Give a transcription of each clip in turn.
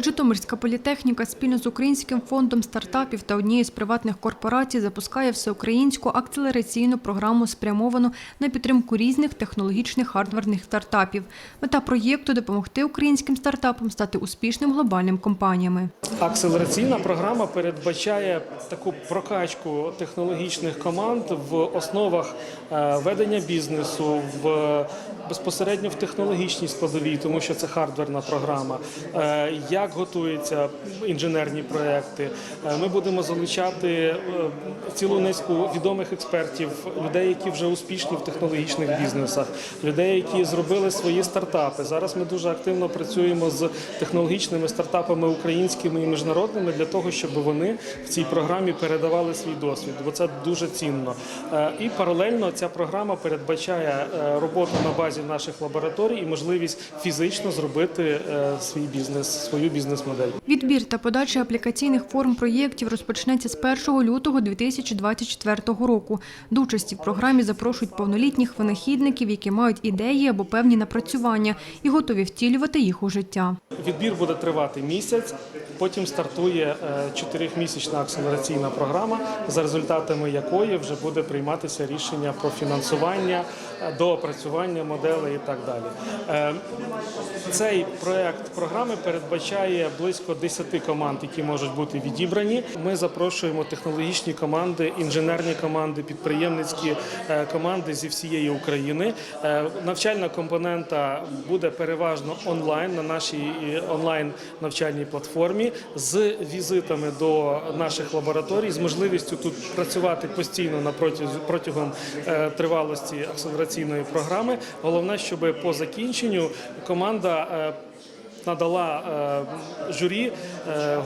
Житомирська політехніка спільно з Українським фондом стартапів та однією з приватних корпорацій запускає всеукраїнську акселераційну програму, спрямовану на підтримку різних технологічних хардверних стартапів. Мета проєкту допомогти українським стартапам стати успішним глобальним компаніями. Акселераційна програма передбачає таку прокачку технологічних команд в основах е, ведення бізнесу, в безпосередньо в технологічній складовій, тому що це хардверна програма. Е, Як готуються інженерні проекти? Е, Ми будемо залучати е, цілу низку відомих експертів, людей, які вже успішні в технологічних бізнесах, людей, які зробили свої стартапи. Зараз ми дуже активно працюємо з технологічними стартапами українськими і міжнародними для того, щоб вони в цій програмі передавали свій досвід, бо це дуже цінно. Е, І паралельно ця програма передбачає роботу на базі наших лабораторій і можливість фізично зробити свій бізнес, свою бізнес-модель. Відбір та подача аплікаційних форм проєктів розпочнеться з 1 лютого 2024 року. До участі в програмі запрошують повнолітніх винахідників, які мають ідеї або певні напрацювання і готові втілювати їх у життя. Відбір буде тривати місяць. Потім стартує е, чотирьохмісячна акселераційна програма, за результатами якої вже буде прийматися рішення про фінансування, е, доопрацювання моделей і так далі. Е, Цей проект програми передбачає близько 10 команд, які можуть бути відібрані. Ми запрошуємо технологічні команди, інженерні команди, підприємницькі команди зі всієї України. Навчальна компонента буде переважно онлайн на нашій онлайн навчальній платформі з візитами до наших лабораторій, з можливістю тут працювати постійно на протязі- протягом е, тривалості акселераційної програми. Головне, щоб по закінченню команда. е, Надала е, журі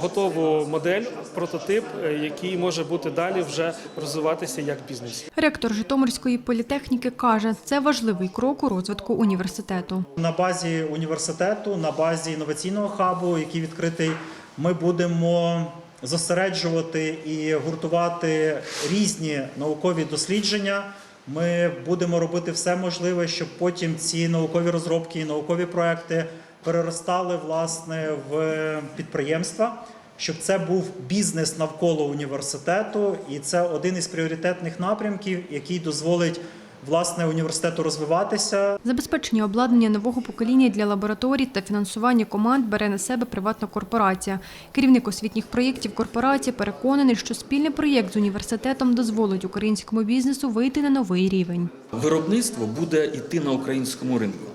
готову модель, прототип, який може бути далі вже розвиватися як бізнес. Ректор Житомирської політехніки каже, це важливий крок у розвитку університету. На базі університету, на базі інноваційного хабу, який відкритий, ми будемо зосереджувати і гуртувати різні наукові дослідження. Ми будемо робити все можливе, щоб потім ці наукові розробки і наукові проекти переростали власне в підприємства. Щоб це був бізнес навколо університету, і це один із пріоритетних напрямків, який дозволить власне університету розвиватися, Забезпечення обладнання нового покоління для лабораторій та фінансування команд бере на себе приватна корпорація. Керівник освітніх проєктів корпорації переконаний, що спільний проєкт з університетом дозволить українському бізнесу вийти на новий рівень. Виробництво буде йти на українському ринку,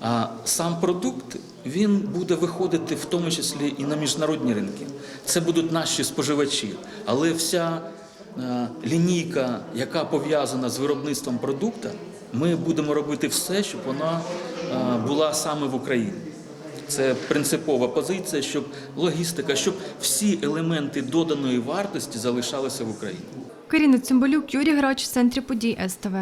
а сам продукт він буде виходити в тому числі і на міжнародні ринки. Це будуть наші споживачі, але вся лінійка, яка пов'язана з виробництвом продукту, ми будемо робити все, щоб вона е, була саме в Україні. Це принципова позиція, щоб логістика, щоб всі елементи доданої вартості залишалися в Україні. Каріна Цимбалюк, Юрій Грач, в центрі подій СТВ.